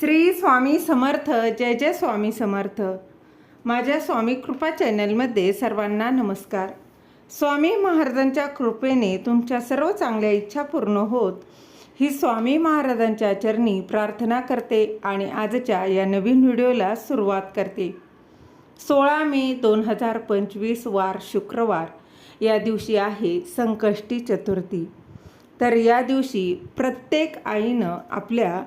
श्री स्वामी समर्थ जय जय स्वामी समर्थ. माझ्या स्वामी कृपा चॅनलमध्ये सर्वांना नमस्कार. स्वामी महाराजांच्या कृपेने तुमच्या सर्व चांगल्या इच्छा पूर्ण होत ही स्वामी महाराजांच्या चरणी प्रार्थना करते आणि आजच्या या नवीन व्हिडिओला सुरुवात करते. सोळा मे दोन हजार पंचवीस वार शुक्रवार या दिवशी आहे संकष्टी चतुर्थी. तर या दिवशी प्रत्येक आईनं आपल्या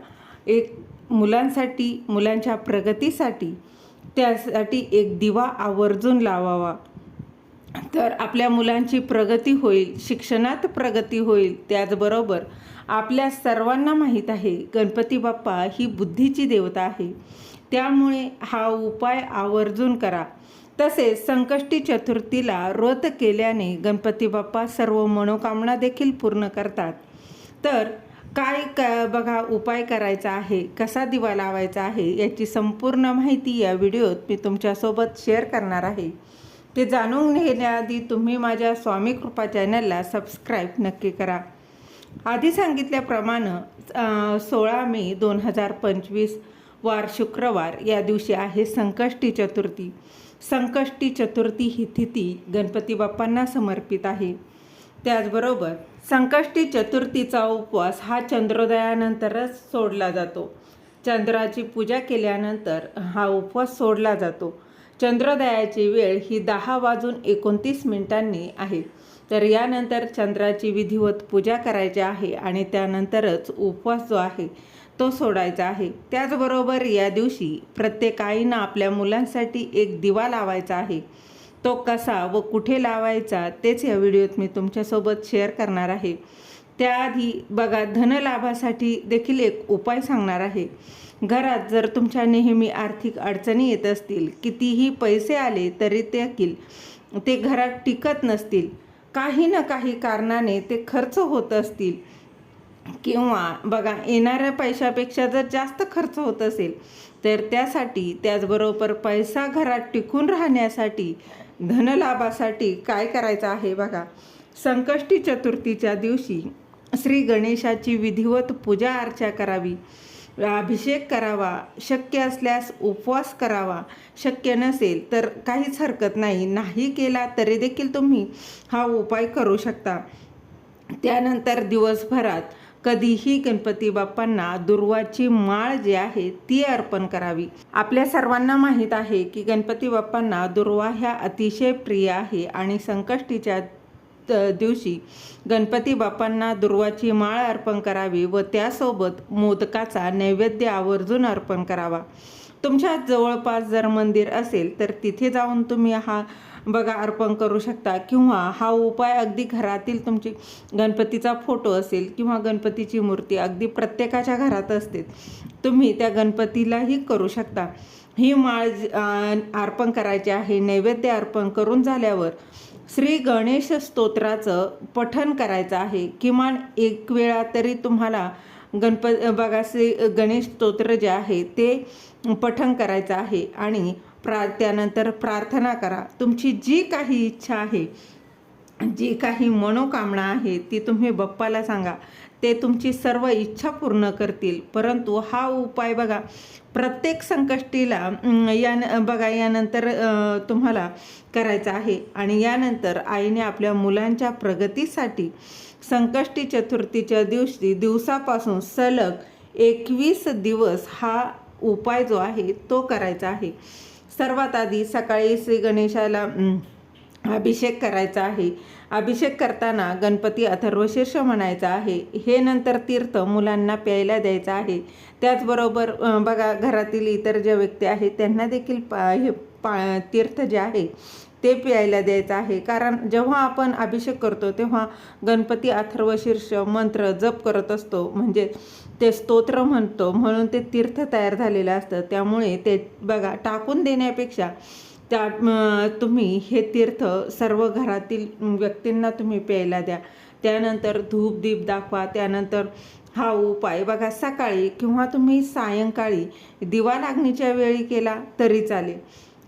एक मुलांसाठी मुलांच्या प्रगतीसाठी त्यासाठी एक दिवा आवर्जून लावावा. तर आपल्या मुलांची प्रगती होईल शिक्षणात प्रगती होईल त्याचबरोबर आपल्या सर्वांना माहीत आहे गणपती बाप्पा ही बुद्धीची देवता आहे. त्यामुळे हा उपाय आवर्जून करा. तसेच संकष्टी चतुर्थीला व्रत केल्याने गणपती बाप्पा सर्व मनोकामना देखील पूर्ण करतात. तर काय क बघा उपाय करायचा आहे कसा दिवा लावायचा आहे याची संपूर्ण माहिती या व्हिडिओत मी तुमच्यासोबत शेअर करणार आहे. ते जाणून घेण्याआधी तुम्ही माझ्या स्वामी कृपा चॅनलला सबस्क्राईब नक्की करा. आधी सांगितल्याप्रमाणे सोळा मे दोन हजार पंचवीस वार शुक्रवार या दिवशी आहे संकष्टी चतुर्थी. संकष्टी चतुर्थी ही तिथी गणपती बाप्पांना समर्पित आहे. त्याचबरोबर संकष्टी चतुर्थीचा उपवास हा चंद्रोदयानंतरच सोडला जातो. चंद्राची पूजा केल्यानंतर हा उपवास सोडला जातो. चंद्रोदयाची वेळ ही दहा वाजून एकोणतीस मिनिटांनी आहे. तर यानंतर चंद्राची विधिवत पूजा करायची आहे आणि त्यानंतरच उपवास जो आहे तो सोडायचा आहे. त्याचबरोबर या दिवशी प्रत्येक आईनं आपल्या मुलांसाठी एक दिवा लावायचा आहे. तो कसा व कुठे लावायचा तेच या व्हिडिओत मी तुमच्यासोबत शेअर करणार आहे. त्याआधी बघा धनलाभासाठी देखील एक उपाय सांगणार आहे. घरात जर तुमच्या नेहमी आर्थिक अडचणी येत असतील कितीही पैसे आले तरी देखील ते घरात टिकत नसतील. काही ना काही कारणाने ते खर्च होत असतील. किंवा बघा येणाऱ्या पैशापेक्षा जर जास्त खर्च होत असेल तर त्यासाठी त्याचबरोबर पैसा घरात टिकून राहण्यासाठी धनलाभासाठी काय करायचं आहे बघा? संकष्टी चतुर्थीच्या दिवशी श्री गणेशाची विधिवत पूजा अर्चा करावी. अभिषेक करावा शक्य असल्यास उपवास करावा. शक्य नसेल तर काहीच हरकत नाही. नाही केला तरी देखील तुम्ही हा उपाय करू शकता. त्यानंतर दिवसभरात कधीही गणपती बाप्पांना दुर्वाची माळ जी आहे ती अर्पण करावी. आपल्या सर्वांना माहीत आहे की गणपती बाप्पांना दुर्वा ह्या अतिशय प्रिय आहे आणि संकष्टीच्या दिवशी गणपती बाप्पांना दुर्वाची माळ अर्पण करावी व त्यासोबत मोदकाचा नैवेद्य आवर्जून अर्पण करावा. तुमच्या जवळपास जर मंदिर असेल तर तिथे जाऊन तुम्ही हा बघा अर्पण करू शकता. किंवा हा उपाय अगदी घरातील तुमची गणपतीचा फोटो असेल किंवा गणपतीची मूर्ती अगदी प्रत्येकाच्या घरात असते तुम्ही त्या गणपतीलाही करू शकता. ही माळ अर्पण करायची आहे नैवेद्य अर्पण करून झाल्यावर श्री गणेश स्तोत्राचं पठण करायचं आहे. किमान एक वेळा तरी तुम्हाला गणप बघा श्री गणेश स्तोत्र जे आहे ते पठण करायचं आहे. आणि प्रा त्यानंतर प्रार्थना करा. तुमची जी काही इच्छा आहे जी काही मनोकामना आहे ती तुम्ही बप्पाला सांगा. ते तुमची सर्व इच्छा पूर्ण करतील. परंतु हा उपाय बघा प्रत्येक संकष्टीला या बघा यानंतर तुम्हाला करायचा आहे. आणि यानंतर आईने आपल्या मुलांच्या प्रगतीसाठी संकष्टी चतुर्थीच्या दिवशी दिवसापासून सलग एकवीस दिवस हा उपाय जो आहे तो करायचा आहे. सर्वात आधी सकाळी श्री गणेशाला अभिषेक करायचा आहे. अभिषेक करताना गणपती अथर्वशीर्ष म्हणायचा आहे. हे नंतर तीर्थ मुलांना प्यायला द्यायचं आहे. त्याचबरोबर बघा घरातील इतर ज्या व्यक्ती आहेत त्यांना देखील पा हे पा तीर्थ जे आहे ते प्यायला द्यायचं आहे. कारण जेव्हा आपण अभिषेक करतो तेव्हा गणपती अथर्वशीर्ष मंत्र जप करत असतो. म्हणजे ते स्तोत्र म्हणतो. म्हणून ते तीर्थ तयार झालेलं असतं. त्यामुळे ते बघा टाकून देण्यापेक्षा त्या तुम्ही हे तीर्थ सर्व घरातील व्यक्तींना तुम्ही प्यायला द्या. त्यानंतर धूप दीप दाखवा. त्यानंतर हा उपाय बघा सकाळी किंवा तुम्ही सायंकाळी दिवा लागणीच्या वेळी केला तरी चालेल.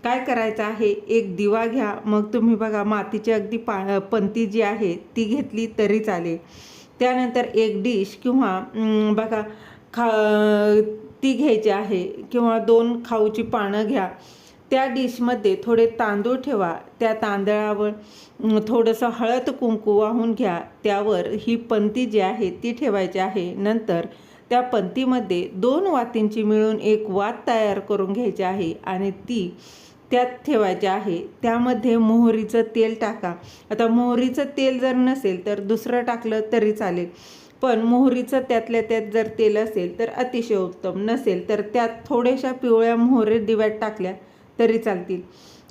काय करायचं आहे? एक दिवा घ्या. मग तुम्ही बघा मातीची अगदी पा पंती जी आहे ती घेतली तरी चालेल. त्यानंतर एक डिश किंवा बघा खा ती घ्यायची आहे किंवा दोन खाऊची पानं घ्या. त्या डिशमध्ये थोडे तांदूळ ठेवा. त्या तांदळावर थोडंसं हळद कुंकू वाहून घ्या. त्यावर ही पंती जी आहे ती ठेवायची आहे. नंतर त्या पंतीमध्ये दोन वातींची मिळून एक वात तयार करून घ्यायची आहे आणि ती त्यात ठेवायचे आहे. त्यामध्ये मोहरीचं तेल टाका. आता मोहरीचं तेल जर नसेल तर दुसरं टाकलं तरी चालेल. पण मोहरीचं त्यातल्या त्यात जर तेल असेल तर अतिशय उत्तम. नसेल तर त्यात थोड्याशा पिवळ्या मोहरी दिव्यात टाकल्या तरी चालतील.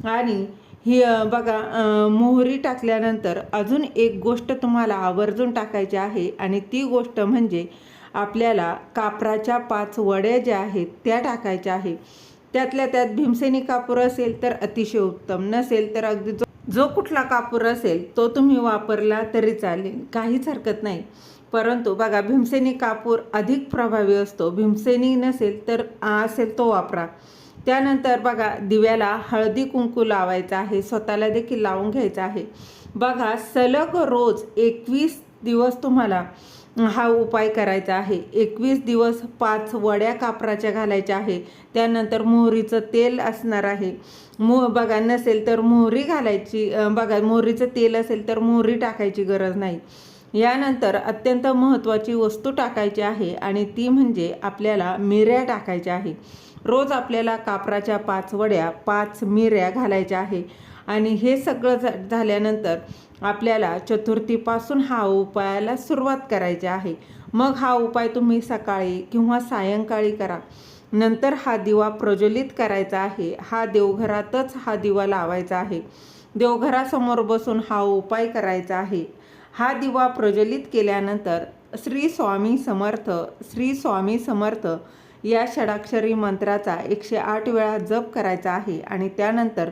आणि ही बघा मोहरी टाकल्यानंतर अजून एक गोष्ट तुम्हाला आवर्जून टाकायची आहे आणि ती गोष्ट म्हणजे आपल्याला कापराच्या पाच वड्या ज्या आहेत त्या टाकायच्या आहे. त्यातल्या त्यात भीमसेनी कापूर असेल तर अतिशय उत्तम. नसेल तर अगदी जो जो कुठला कापूर असेल तो तुम्ही वापरला तरी चालेल. काहीच हरकत नाही. परंतु बघा भीमसेनी कापूर अधिक प्रभावी असतो. भीमसेनी नसेल तर असेल तो वापरा. त्यानंतर बघा दिव्याला हळदी कुंकू लावायचा आहे. स्वतःला देखील लावून घ्यायचं आहे. बघा सलग रोज एकवीस दिवस तुम्हाला हा उपाय करायचा आहे. एकवीस दिवस पाच वड्या कापराच्या घालायच्या आहे. त्यानंतर मोहरीचं तेल असणार आहे. मो बघा नसेल तर मोहरी घालायची बघा मोहरीचं तेल असेल तर मोहरी टाकायची गरज नाही. यानंतर अत्यंत महत्त्वाची वस्तू टाकायची आहे आणि ती म्हणजे आपल्याला मिऱ्या टाकायच्या आहे. रोज आपल्याला कापराच्या पाच वड्या पाच मिऱ्या घालायच्या आहे. आणि हे सगळं झा झाल्यानंतर आपल्याला चतुर्थीपासून हा उपायाला सुरुवात करायची आहे. मग हा उपाय तुम्ही सकाळी किंवा सायंकाळी करा. नंतर हा दिवा प्रज्वलित करायचा आहे. हा देवघरातच हा दिवा लावायचा आहे. देवघरासमोर बसून हा उपाय करायचा आहे. हा दिवा प्रज्वलित केल्यानंतर श्री स्वामी समर्थ श्री स्वामी समर्थ या षडाक्षरी मंत्राचा एकशे आठ वेळा जप करायचा आहे आणि त्यानंतर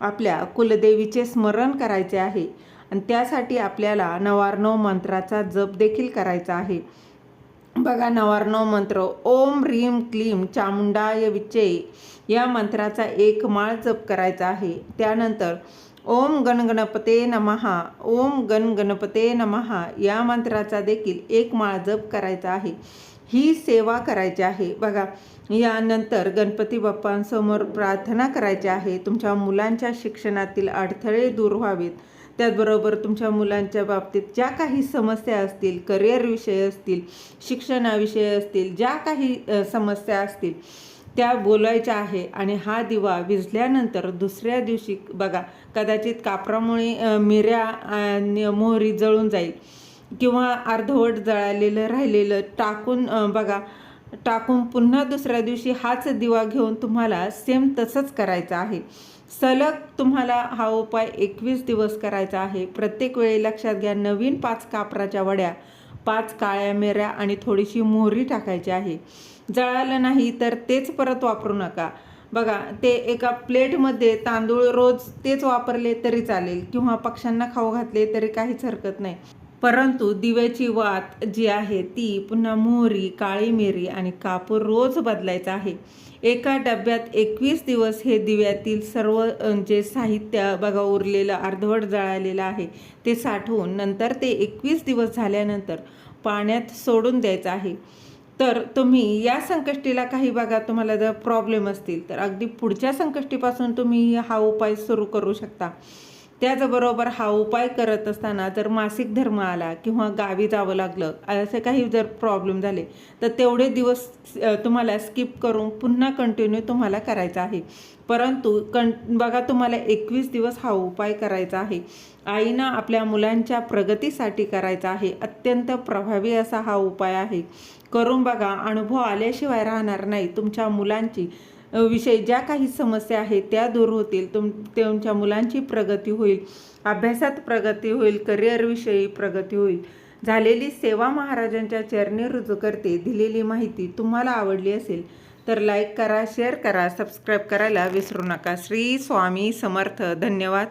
आपल्या कुलदेवीचे स्मरण करायचे आहे. आणि त्यासाठी आपल्याला नवार्णव मंत्राचा जप देखील करायचा आहे. बघा नवार्णव मंत्र ओम ह्रीम क्लीम चामुंडाय विचे या मंत्राचा एक माळ जप करायचा आहे. त्यानंतर ओम गणगणपते नमहा ओम गणगणपते नमहा या मंत्राचा देखील एक माळ जप करायचा आहे. ही सेवा करायची आहे. बघा यानंतर गणपती बाप्पांसमोर प्रार्थना करायची आहे. तुमच्या मुलांच्या शिक्षणातील अडथळे दूर व्हावेत. त्याचबरोबर तुमच्या मुलांच्या बाबतीत ज्या काही समस्या असतील करिअरविषयी असतील शिक्षणाविषयी असतील ज्या काही समस्या असतील त्या बोलायच्या आहे आणि हा दिवा विझल्यानंतर दुसऱ्या दिवशी बघा कदाचित कापरामुळे मिऱ्या आणि मोहरी जळून जाईल. किंवा अर्धवट जळालेलं राहिलेलं टाकून बघा टाकून पुन्हा दुसऱ्या दिवशी हाच दिवा घेऊन तुम्हाला सेम तसंच करायचं आहे. सलग तुम्हाला हा उपाय एकवीस दिवस करायचा आहे. प्रत्येक वेळी लक्षात घ्या नवीन पाच कापराच्या वड्या पाच काळ्या मिऱ्या आणि थोडीशी मोहरी टाकायची आहे. जळालं नाही तर तेच परत वापरू नका. बघा ते एका प्लेटमध्ये तांदूळ रोज तेच वापरले तरी चालेल किंवा पक्ष्यांना खाऊ घातले तरी काहीच हरकत नाही. परंतु दिव्याची वात जी आहे ती पुन्हा मोहरी काळी मिरी आणि कापूर रोज बदलायचा आहे. एका डब्यात एकवीस दिवस हे दिव्यातील सर्व जे साहित्य बघा उरलेलं अर्धवट जळालेलं आहे ते साठवून नंतर ते एकवीस दिवस झाल्यानंतर पाण्यात सोडून द्यायचं आहे. तर तुम्ही या संकष्टीला काही बघा तुम्हाला जर प्रॉब्लेम असतील तर अगदी पुढच्या संकष्टीपासून तुम्ही हा उपाय सुरू करू शकता. त्याचबरोबर हा उपाय करत असताना जर मासिक धर्म आला किंवा गावी जावं लागलं असे काही जर प्रॉब्लेम झाले तर तेवढे दिवस तुम्हाला स्किप करून पुन्हा कंटिन्यू तुम्हाला करायचा आहे. परंतु कं बघा तुम्हाला एकवीस दिवस हा उपाय करायचा आहे. आईनं आपल्या मुलांच्या प्रगतीसाठी करायचा आहे. अत्यंत प्रभावी असा हा उपाय आहे. करून बघा अनुभव आल्याशिवाय राहणार नाही तुमच्या मुलांची. विषय ज्या काही समस्या आहेत त्या दूर होतील. तुम तुमच्या मुलांची प्रगती होईल अभ्यासात प्रगती होईल करिअरविषयी प्रगती होईल. झालेली सेवा महाराजांच्या चरणी रुजू करते दिलेली माहिती तुम्हाला आवडली असेल तर लाईक करा शेअर करा सबस्क्राईब करायला विसरू नका. श्री स्वामी समर्थ. धन्यवाद.